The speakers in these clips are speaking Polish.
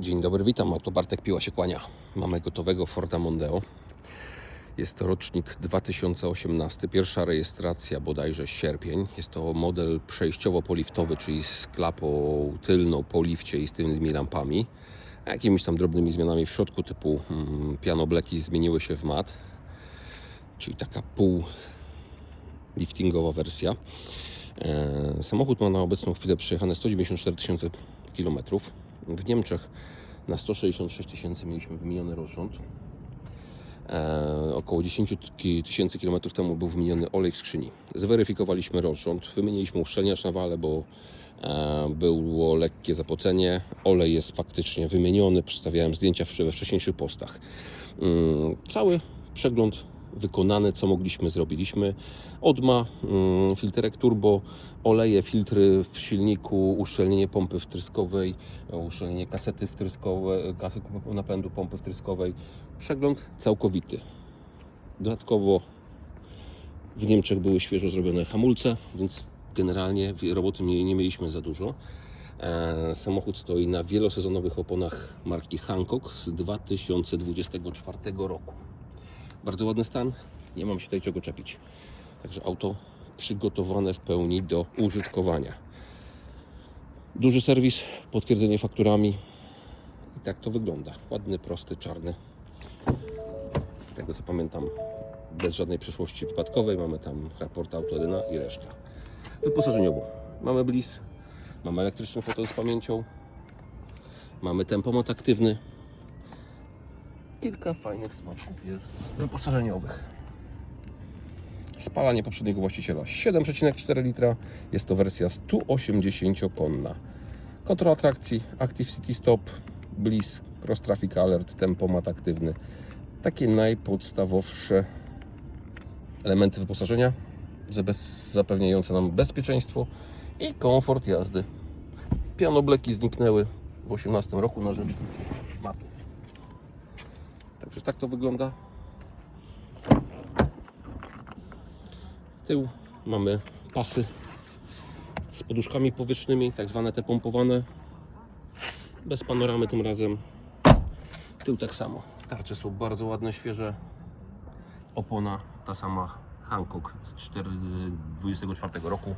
Dzień dobry, witam. Auto Bartek Piła się kłania. Mamy gotowego Forda Mondeo. Jest to rocznik 2018, pierwsza rejestracja bodajże sierpień. Jest to model przejściowo-poliftowy, czyli z klapą tylną po lifcie i z tymi lampami. Jakimiś tam drobnymi zmianami w środku, typu mm, pianobleki zmieniły się w mat, czyli taka pół liftingowa wersja. E, Samochód ma na obecną chwilę przejechane 194 tysiące kilometrów. W Niemczech na 166 tysięcy mieliśmy wymieniony rozrząd. E, około 10 ki- tysięcy kilometrów temu był wymieniony olej w skrzyni. Zweryfikowaliśmy rozrząd, wymieniliśmy uszczelniacz na wale, bo e, było lekkie zapocenie. Olej jest faktycznie wymieniony, przedstawiałem zdjęcia we wcześniejszych postach. Mm, Cały przegląd wykonany, co mogliśmy, zrobiliśmy. Odma, mm, filterek turbo, oleje, filtry w silniku, uszczelnienie pompy wtryskowej, uszczelnienie kasety wtryskowej, kasety napędu pompy wtryskowej. Przegląd całkowity. Dodatkowo w Niemczech były świeżo zrobione hamulce, więc generalnie roboty nie, mieliśmy za dużo. E, Samochód stoi na wielosezonowych oponach marki Hankook z 2024 roku. Bardzo ładny stan, nie mam się tutaj czego czepić. Także auto przygotowane w pełni do użytkowania. Duży serwis, potwierdzenie fakturami. I tak to wygląda. Ładny, prosty, czarny. Z tego co pamiętam, bez żadnej przeszłości wypadkowej. Mamy tam raport autodyna i reszta. Wyposażeniowo mamy bliss, mamy elektryczny fotel z pamięcią, mamy tempomat aktywny. Kilka fajnych smaczków jest wyposażeniowych. Spalanie poprzedniego właściciela 7,4 litra. Jest to wersja 180-konna. Kontrola atrakcji, Active City Stop, Bliss, Cross Traffic Alert, tempomat aktywny. Takie najpodstawowsze elementy wyposażenia, zapewniające nam bezpieczeństwo i komfort jazdy. Pianobleki zniknęły w 18 roku na rzecz matu. Także tak to wygląda. Tył mamy pasy z poduszkami powietrznymi, tak zwane te pompowane. Bez panoramy tym razem. Tył tak samo. Tarcze są bardzo ładne, świeże. Opona ta sama Hankook z 4, 24 roku.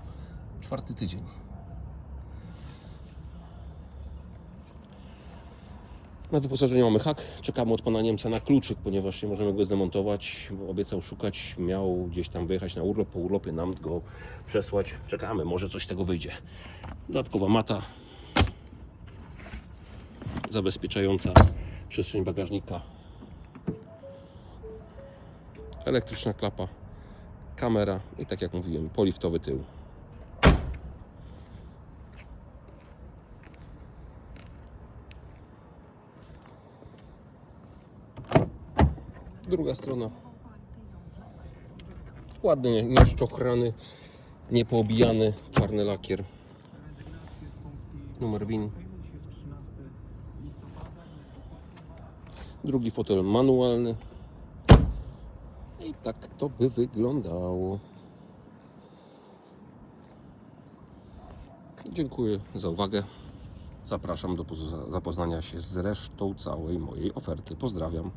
Czwarty tydzień. Na wyposażeniu mamy hak. Czekamy od pana Niemca na kluczyk, ponieważ nie możemy go zdemontować. Obiecał szukać, miał gdzieś tam wyjechać na urlop, po urlopie nam go przesłać. Czekamy, może coś z tego wyjdzie. Dodatkowa mata zabezpieczająca przestrzeń bagażnika. Elektryczna klapa, kamera i tak jak mówiłem, poliftowy tył. Druga strona. Ładny, nieszczochrany, niepoobijany, czarny lakier. Numer WIN. Drugi fotel manualny. I tak to by wyglądało. Dziękuję za uwagę. Zapraszam do zapoznania się z resztą całej mojej oferty. Pozdrawiam.